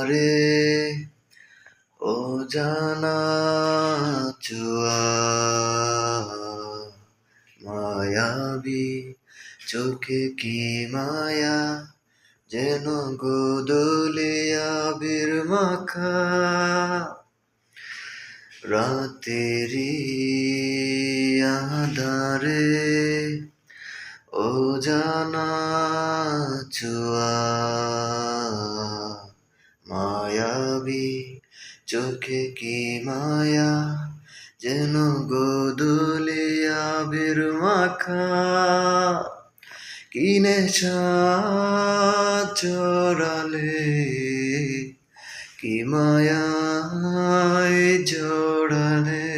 ধারে ও জানা চুয়া মায়াবী চোখে কি মায়া, যেন গোদলিয়া বীর মাখা। রাতেরি আধারে ও জানা চুয়া মায়াবী চোখে কি মায়া? যেন গোদলিয়া বীর মাখা। কি নেশা চড়ালে কি মায়ায় জড়ালে?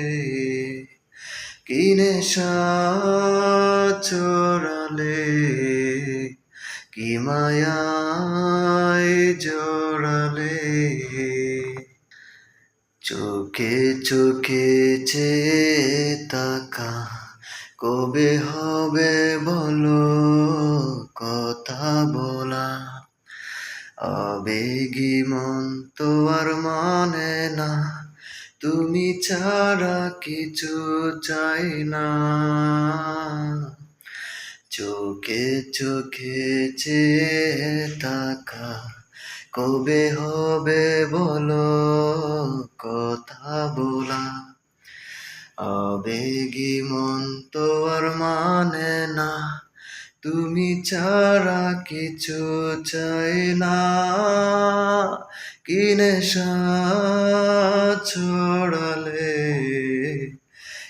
কি নেশা চড়ালে কি মায়ায় চোখে চোখে চে তাকা কবে হবে বলো কথা বলা। আবেগী মন তো আর মানে না, তুমি ছাড়া কিছু চাই না। চোখে চোখে চে তাকা কবে হবে বলো? কথা বলা। আবেগী মন তো আর মানে না। তুমি ছাড়া কিছু চাই না। কি নেশা ছড়ালে?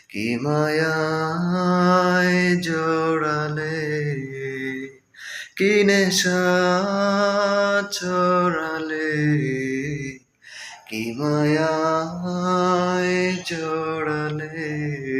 কি মায়ায় জড়ালে? কি নেশা কি মায়া জড়ালে।